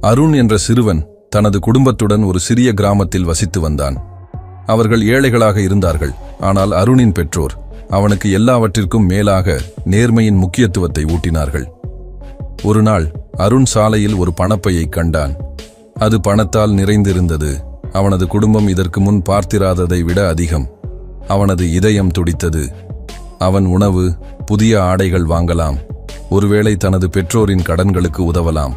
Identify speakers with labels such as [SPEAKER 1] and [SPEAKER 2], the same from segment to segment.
[SPEAKER 1] அருண் என்ற சிறுவன் தனது குடும்பத்துடன் ஒரு சிறிய கிராமத்தில் வசித்து வந்தான். அவர்கள் ஏழைகளாக இருந்தார்கள் ஆனால் அருணின் பெற்றோர் அவனுக்கு எல்லாவற்றிற்கும் மேலாக நேர்மையின் முக்கியத்துவத்தை ஊட்டினார்கள். ஒரு நாள் அருண் சாலையில் ஒரு பணப்பையை கண்டான். அது பணத்தால் நிறைந்திருந்தது. அவனது குடும்பம் இதற்கு முன் பார்த்திராததை விட அதிகம். அவனது இதயம் துடித்தது. அவன் உணவு புதிய ஆடைகள் வாங்கலாம். ஒருவேளை தனது பெற்றோரின் கடன்களுக்கு உதவலாம்.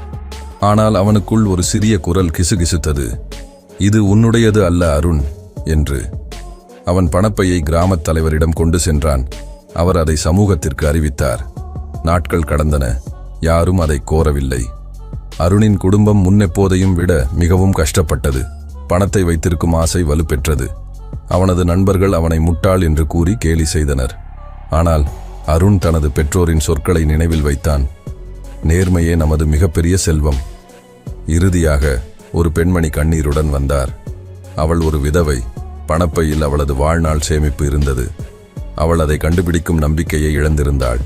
[SPEAKER 1] ஆனால் அவனுக்குள் ஒரு சிறிய குரல் கிசுகிசுத்தது. இது உன்னுடையது அல்ல அருண் என்று. அவன் பணப்பையை கிராமத் தலைவரிடம் கொண்டு சென்றான். அவர் அதை சமூகத்திற்கு அறிவித்தார். நாட்கள் கடந்தன. யாரும் அதை கோரவில்லை. அருணின் குடும்பம் முன்னெப்போதையும் விட மிகவும் கஷ்டப்பட்டது. பணத்தை வைத்திருக்கும் ஆசை வலுப்பெற்றது. அவனது நண்பர்கள் அவனை முட்டாள் என்று கூறி கேலி செய்தனர். ஆனால் அருண் தனது பெற்றோரின் சொற்களை நினைவில் வைத்தான். நேர்மையே நமது மிகப்பெரிய செல்வம். இறுதியாக ஒரு பெண்மணி கண்ணீருடன் வந்தார். அவள் ஒரு விதவை பணப்பையில் அவளது வாழ்நாள் சேமிப்பு இருந்தது. அவள் அதை கண்டுபிடிக்கும் நம்பிக்கையை இழந்திருந்தாள்.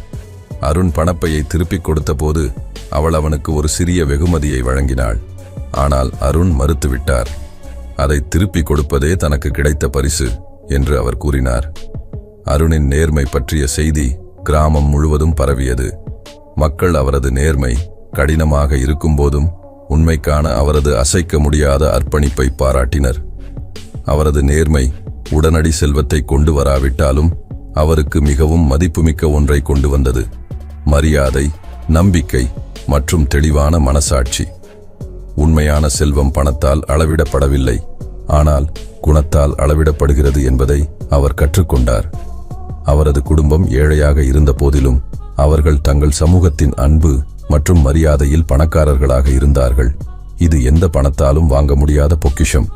[SPEAKER 1] அருண் பணப்பையை திருப்பிக் கொடுத்தபோது அவள் அவனுக்கு ஒரு சிறிய வெகுமதியை வழங்கினாள். ஆனால் அருண் மறுத்துவிட்டார். அதை திருப்பிக் கொடுப்பதே தனக்கு கிடைத்த பரிசு என்று அவர் கூறினார். அருணின் நேர்மை பற்றிய செய்தி கிராமம் முழுவதும் பரவியது. மக்கள் அவரது நேர்மை கடினமாக இருக்கும்போதும் உண்மைக்கான அவரது அசைக்க முடியாத அர்ப்பணிப்பை பாராட்டினர். அவரது நேர்மை உடனடி செல்வத்தை கொண்டு வராவிட்டாலும் அவருக்கு மிகவும் மதிப்புமிக்க ஒன்றை கொண்டு வந்தது. மரியாதை நம்பிக்கை மற்றும் தெளிவான மனசாட்சி. உண்மையான செல்வம் பணத்தால் அளவிடப்படவில்லை. ஆனால் குணத்தால் அளவிடப்படுகிறது என்பதை அவர் கற்றுக்கொண்டார். அவரது குடும்பம் ஏழையாக இருந்த போதிலும் அவர்கள் தங்கள் சமூகத்தின் அன்பு மற்றும் மரியாதையில் பணக்காரர்களாக இருந்தார்கள். இது எந்த பணத்தாலும் வாங்க முடியாத பொக்கிஷம்.